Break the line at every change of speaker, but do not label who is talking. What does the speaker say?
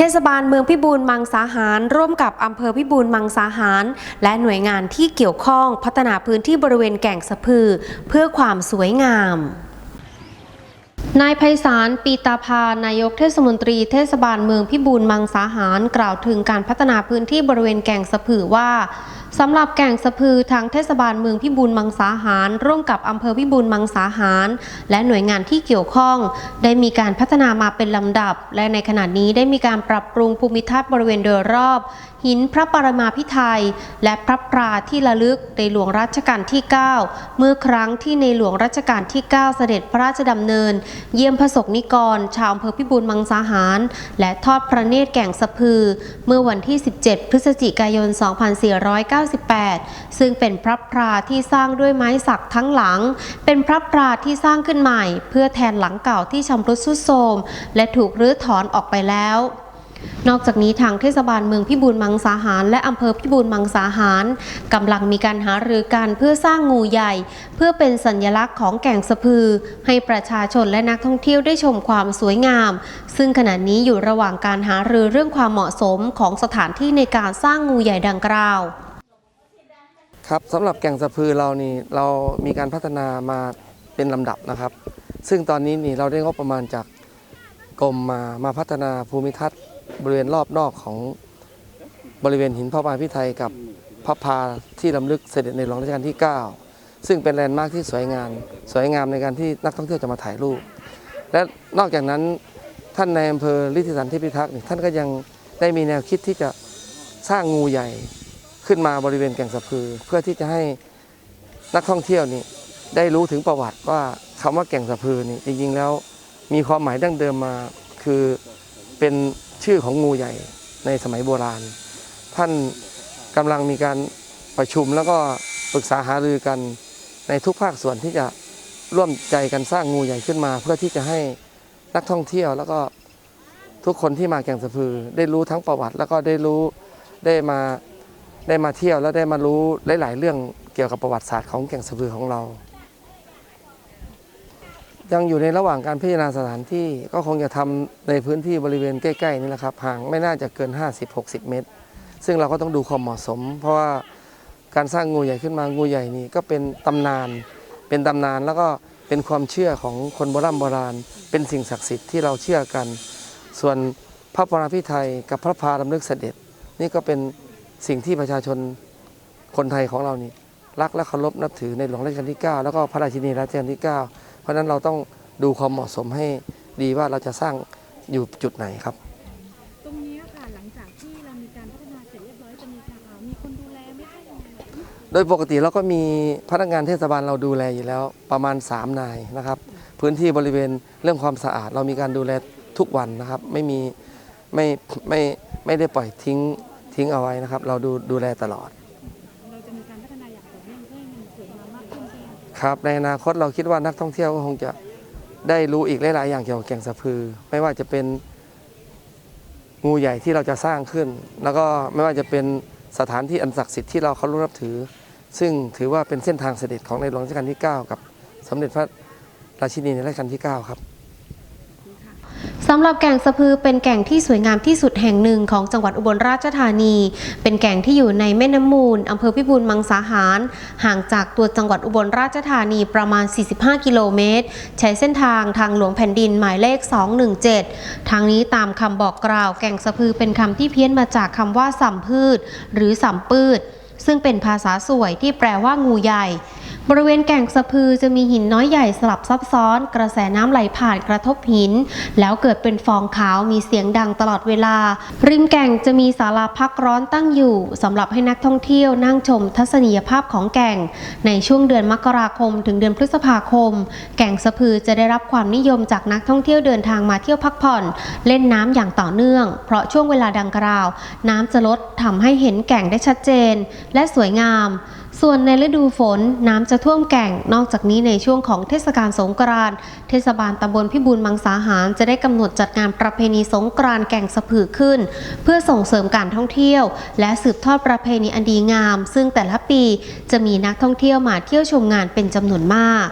เทศบาลเมืองพิบูลมังสาหาร ร่วมกับอำเภอพิบูลมังสาหาร และหน่วยงานที่เกี่ยวข้องพัฒนาพื้นที่บริเวณแก่งสะพือ เพื่อความสวยงามนายไพศาลปีตาพานายกเทศมนตรีเทศบาลเมืองพิบูลมังสาหาร กล่าวถึงการพัฒนาพื้นที่บริเวณแก่งสะพือว่าสำหรับแก่งสะพือทางเทศบาลเมืองพิบูลมังสาหาร ร่วมกับอำเภอพิบูลมังสาหาร และหน่วยงานที่เกี่ยวข้อง ได้มีการพัฒนามาเป็นลำดับ และในขณะนี้ได้มีการปรับปรุงภูมิทัศน์บริเวณโดยรอบ หินพระปรมาภิไธยและพระปราที่ระลึกในหลวงรัชกาลที่ 9 เมื่อครั้งที่ในหลวงรัชกาลที่ 9 เสด็จพระราชดำเนิน เยี่ยมพระสกนิกร ชาวอำเภอพิบูลมังสาหาร และทอดพระเนตรแก่งสะพือ เมื่อวันที่ 17 พฤศจิกายน 249 2498 ซึ่งเป็นพระปราที่สร้างด้วยไม้สักทั้งหลัง เป็นพระปราที่สร้างขึ้นใหม่ เพื่อแทนหลังเก่าที่ชำรุดทรุดโทรมและถูกรื้อถอนออกไปแล้วนอกจากนี้ทางเทศบาลเมืองพิบูลมังสาหาร และอำเภอพิบูลมังสาหารกำลังมีการหารือกันเพื่อสร้างงูใหญ่ เพื่อเป็นสัญลักษณ์ของแก่งสะพือ ให้ประชาชนและนักท่องเที่ยวได้ชมความสวยงาม ซึ่งขณะนี้อยู่ระหว่างการหารือเรื่องความเหมาะสมของสถานที่ในการสร้างงูใหญ่ดังกล่าว
ครับสำหรับแก่งสะพือเรานี่เรามีการพัฒนามาเป็นลำดับนะครับ ซึ่งตอนนี้นี่เราได้งบประมาณจากกรมมามาพัฒนาภูมิทัศน์บริเวณรอบนอกของบริเวณหินพระบาพิไทยกับพระพาที่ลำลึกเสด็จในหลวงรัชกาลที่ 9 ซึ่งเป็นแลนด์มาร์คที่สวยงาม สวยงามในการที่นักท่องเที่ยวจะมาถ่ายรูป และนอกจากนั้นท่านในอำเภอฤทธิสันทิพิทักษ์นี่ท่านก็ยังได้มีแนวคิดที่จะสร้างงูใหญ่ ขึ้นมาบริเวณแก่งสะพือ เพื่อที่จะให้นักท่องเที่ยวนี่ได้รู้ถึงประวัติว่าคำว่าแก่งสะพือนี่จริงๆแล้วมีความหมายดั้งเดิมมาคือเป็นชื่อของงูใหญ่ในสมัยโบราณ ท่านกำลังมีการประชุมแล้วก็ปรึกษาหารือกันในทุกภาคส่วนที่จะร่วมใจกันสร้างงูใหญ่ขึ้นมา เพื่อที่จะให้นักท่องเที่ยวแล้วก็ทุกคนที่มาแก่งสะพือ ได้รู้ทั้งประวัติ แล้วก็ได้รู้ได้มา ได้มาเที่ยวแล้วได้มารู้หลาย ๆ เรื่องเกี่ยวกับประวัติศาสตร์ของแก่งสะพือของเรา ยังอยู่ในระหว่างการพิจารณาสถานที่ก็คงจะทำในพื้นที่บริเวณใกล้ ๆ นี่แหละครับห่างไม่น่าจะเกิน 50-60 เมตร ซึ่งเราก็ต้องดูความเหมาะสม เพราะว่าการสร้างงูใหญ่ขึ้นมางูใหญ่นี่ก็เป็นตำนาน เป็นตำนานแล้วก็เป็นความเชื่อของคนโบราณโบราณ เป็นสิ่งศักดิ์สิทธิ์ที่เราเชื่อกัน ส่วนพระปราพิไทยกับพระพาดำลึกเสด็จ นี่ก็เป็น สิ่งที่ประชาชนคนไทยของเรานี่รักและเคารพนับถือในหลวงรัชกาลที่ 9 แล้วก็พระราชินีรัชกาลที่ 9 เพราะฉะนั้นเราต้องดูความเหมาะสมให้ดีว่าเราจะสร้างอยู่จุดไหนครับ
ตรงนี้ค่ะหลังจากที่เรามีการพัฒนาเสร็จเรียบร้อยจะมีการมีคนดูแลไหม่ใช่ยังไง
โดยปกติเราก็มีพนักงานเทศบาลเราดูแลอยู่แล้วประมาณ 3 นายนะครับ พื้นที่บริเวณเรื่องความสะอาด เรามีการดูแลทุกวันนะครับ ไม่มีไม่ไม่ไม่ได้ปล่อยทิ้ง ทิ้งเอาไว้นะครับ เราดูดูแลตลอด
เราจะมีการพัฒนาอย่างต่อเนื่องเพื่อให้มันสวยงามมากขึ้นใช่ไหมคะ
ครับ ในอนาคตเราคิดว่านักท่องเที่ยวก็คงจะได้รู้อีกหลายๆอย่างเกี่ยวกับแก่งสะพือ ไม่ว่าจะเป็นงูใหญ่ที่เราจะสร้างขึ้น แล้วก็ไม่ว่าจะเป็นสถานที่อันศักดิ์สิทธิ์ที่เราเคารพนับถือ ซึ่งถือว่าเป็นเส้นทางเสด็จของในหลวงรัชกาลที่ 9 กับสมเด็จพระราชินีในรัชกาลที่ 9 ครับ
สำหรับแก่งสะพือเป็นแก่งที่สวยงามที่สุดแห่งหนึ่งของจังหวัดอุบลราชธานี เป็นแก่งที่อยู่ในแม่น้ำมูลอำเภอพิบูลมังสาหาร ห่างจากตัวจังหวัดอุบลราชธานีประมาณ 45 กิโลเมตร ใช้เส้นทางทางหลวงแผ่นดินหมายเลข 217 ทางนี้ตามคำบอกกล่าว แก่งสะพือเป็นคำที่เพี้ยนมาจากคำว่าสัมพืช หรือสัมปืดซึ่งเป็นภาษาสวยที่แปลว่างูใหญ่ บริเวณแก่งสะพือจะมีหินน้อยใหญ่สลับซับซ้อน กระแสน้ำไหลผ่านกระทบหิน แล้วเกิดเป็นฟองขาวมีเสียงดังตลอดเวลา ริมแก่งจะมีศาลาพักร้อนตั้งอยู่สำหรับให้นักท่องเที่ยวนั่งชมทัศนียภาพของแก่ง ในช่วงเดือนมกราคม ถึงเดือนพฤษภาคม แก่งสะพือจะได้รับความนิยมจากนักท่องเที่ยวเดินทางมาเที่ยวพักผ่อน เล่นน้ำอย่างต่อเนื่อง เพราะช่วงเวลาดังกล่าว น้ำจะลดทำให้เห็นแก่งได้ชัดเจน และสวยงาม ส่วนในฤดูฝนน้ำจะท่วมแก่ง นอกจากนี้ในช่วงของเทศกาลสงกรานต์เทศบาลตำบลพิบูลมังสาหาร จะได้กำหนดจัดงานประเพณีสงกรานต์แก่งสะพือขึ้น เพื่อส่งเสริมการท่องเที่ยว และสืบทอดประเพณีอันดีงาม ซึ่งแต่ละปีจะมีนักท่องเที่ยวมาเที่ยวชมงานเป็นจำนวนมาก